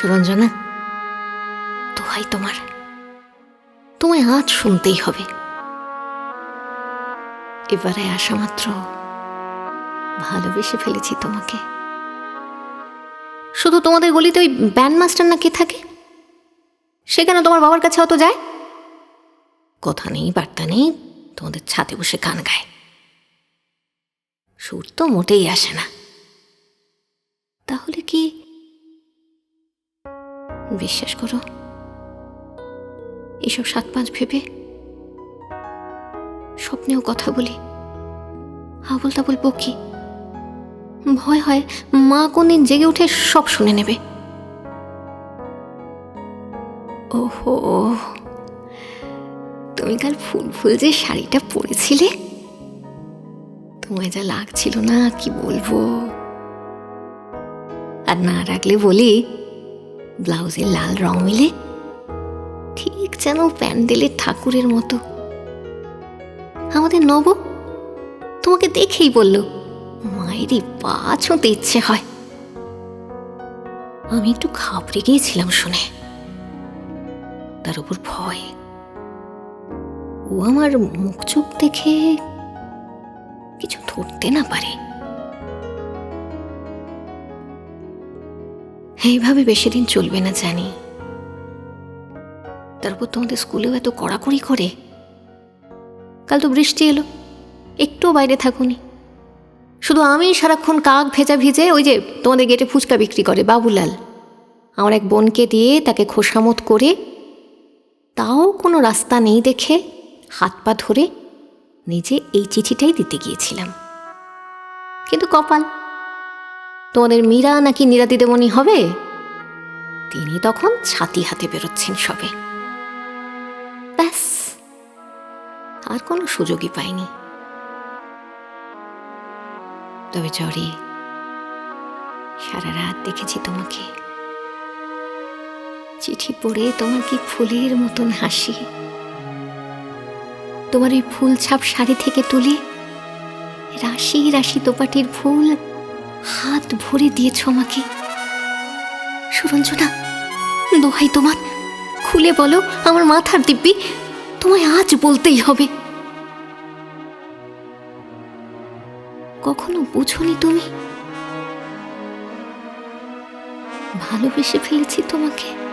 সুরঞ্জনা, দোহাই তোমার। তোমায় আজ শুনতেই হবে। এবারে আসা মাত্র ভালোবেসে ফেলেছি তোমাকে। শুধু তোমাদের গলিতে ওই ব্যান্ড মাস্টার না কে থাকে? সে কেন তোমার বাবার কাছে অত যায়? কথা নেই, বার্তা নেই, তোমাদের ছাদে বসে গান গায়। সুর তো মোটেই আসে না। তাহলে কি বিশ্বাস করো, এসব সাত পাঁচ ভেবে স্বপ্নেও কথা বলি আবল তাবল বকি। ভয় হয়, মা কোনদিন জেগে উঠে সব শুনে নেবে। ওহো, তুমি কাল ফুল ফুল যে শাড়িটা পরেছিলে? তোমায় যা লাগছিল না, কি বলব? আর না রাখলে বলি ব্লাউজের লাল রং মিলে ঠিক যেন প্যান্ডেলের ঠাকুরের মতো। আমাদের নব তোমাকে দেখেই বলল মায়েরই পা ছুঁতে ইচ্ছে হয়। আমি একটু ঘাবড়ে গিয়েছিলাম শুনে। তার উপর ভয়। ও আমার মুখ চোখ দেখে কিছু ধরতে না পারে। এইভাবে বেশি দিন চলবে না, জানি। তারপর তোমাদের স্কুলেও এত কড়াকড়ি করে। কাল তো বৃষ্টি এলো, একটুও বাইরে থাকুনি। শুধু আমি সারাক্ষণ কাক ভেজা ভিজে ওই যে তোমাদের গেটে ফুচকা বিক্রি করে, বাবুলাল। আমার এক বোনকে দিয়ে তাকে খোসামত করে, তাও কোনো রাস্তা নেই দেখে হাত পা ধরে নিজে এই চিঠিটাই দিতে গিয়েছিলাম। কিন্তু কপাল তোমাদের মীরা নাকি নীরা দিদিমণি হবে? তিনি তখন ছাতি হাতে বেরোচ্ছেন সবে। ব্যাস, আর কোনো সুযোগই পাইনি। তবে চরে সারা রাত দেখেছি তোমাকে। চিঠি পড়ে তোমার কি ফুলের মতন হাসি? তোমার ওই ফুল ছাপ শাড়ি থেকে তুলে, রাশি রাশি তোপাটির ফুল হাত ভরে দিয়েছ আমাকে। সুরঞ্জনা, দোহাই তোমার। খুলে বলো, আমার মাথার দিব্যি। তোমায় আজ বলতেই হবে। কখনো বুঝনি তুমি? ভালোবেসে ফেলেছি তোমাকে।